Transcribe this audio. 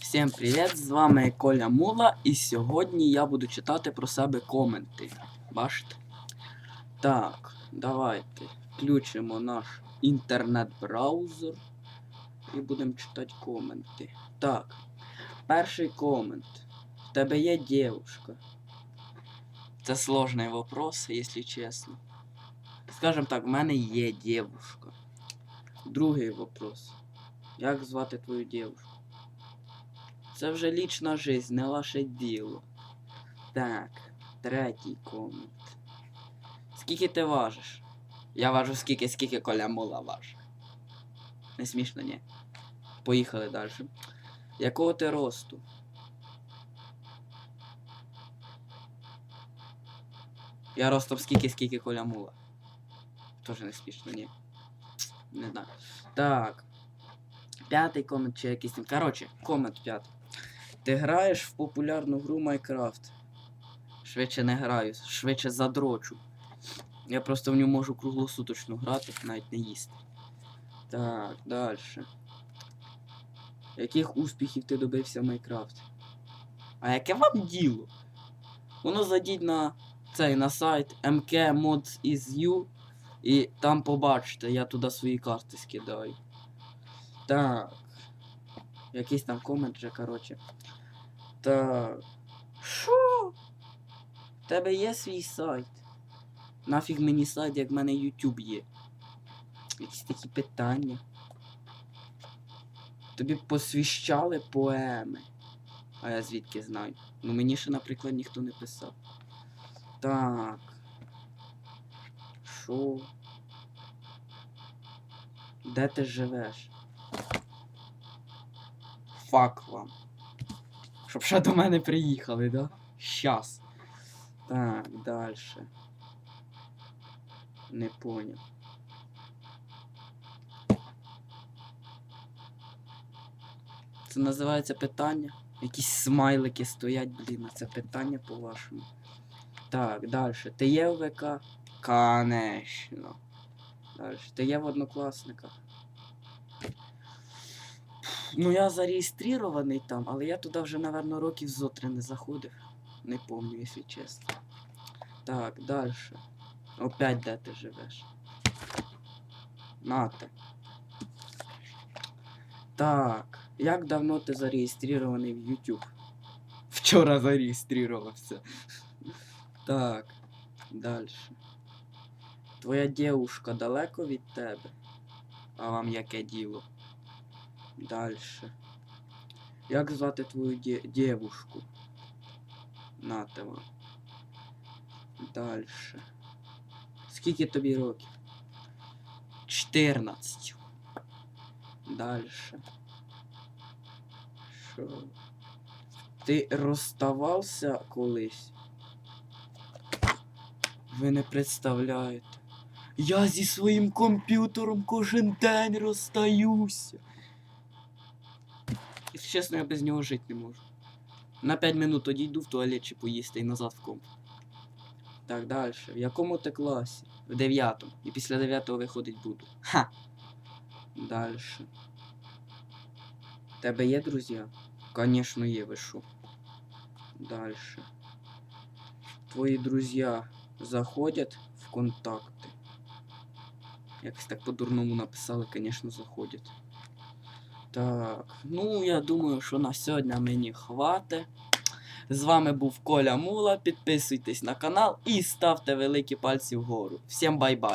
Всім привіт! З вами Коля Мула, і сьогодні я буду читати про себе коменти. Бачите? Так, давайте включимо наш інтернет-браузер і будемо читати коменти. Так, перший комент. В тебе є дівчинка? Це сложний вопрос, якщо чесно. Скажем так, в мене є дівчинка. Другий вопрос. Як звати твою дівчинку? Це вже лічна жизнь, не ваше діло. Так, третій комент. Скільки ти важиш? Я важу скільки, скільки коля мула важить. Не смішно, ні. Поїхали далі. Якого ти росту? Я ростом скільки, скільки коля мула. Тоже не смішно, ні. Не знаю. Так. П'ятий комент чи якийсь. Коротше, комент п'ятий. Ти граєш в популярну гру Майнкрафт. Швидше не граю, швидше задрочу. Я просто в нього можу круглосуточно грати, навіть не їсти. Так, далі. Яких успіхів ти добився в Майнкрафт? А яке вам діло? Воно зайдіть на цей на сайт mkmods.ru і там побачите, я туди свої карти скидаю. Так. Якийсь там комент вже, коротше. Так. Що? В тебе є свій сайт? Нафіг мені сайт, як в мене YouTube є. Якісь такі питання. Тобі посвіщали поеми. А я звідки знаю? Ну мені ще, наприклад, ніхто не писав. Так. Що? Де ти живеш? Фак вам. Щоб ще до мене приїхали, да? Щас. Так, далі. Не поняв. Це називається питання. Якісь смайлики стоять, блін, це питання по-вашому. Так, далі. Ти є у ВК? Конечно. Далі. Ти є в однокласниках? Ну я зареєстрований там, але я туди вже, напевно, років зо три не заходив. Не помню, якщо чесно. Так, далі. Опять де ти живеш? Нате. Так. Як давно ти зареєстрований в YouTube? Вчора зареєструвався. Так. Далі. Твоя дівушка далеко від тебе? А вам яке діло? Дальше. Як звати твою дівушку? Нате вам. Дальше. Скільки тобі років? 14. Дальше. Що? Ти розставався колись? Ви не представляєте. Я зі своїм комп'ютером кожен день розстаюся. Чесно, я без нього жити не можу. На 5 минут одійду в туалет чи поїсти і назад в комп. Так, далі. В якому ти класі? В дев'ятому. І після дев'ятого виходить буду. Ха! Далі. Тебе є друзі? Конечно, є, ви що. Далі. Твої друзі заходять в контакти. Якось так по-дурному написали, конечно, заходять. Так, ну я думаю, що на сьогодні мені хватить. З вами був Коля Мула. Підписуйтесь на канал і ставте великі пальці вгору. Всім бай-бай!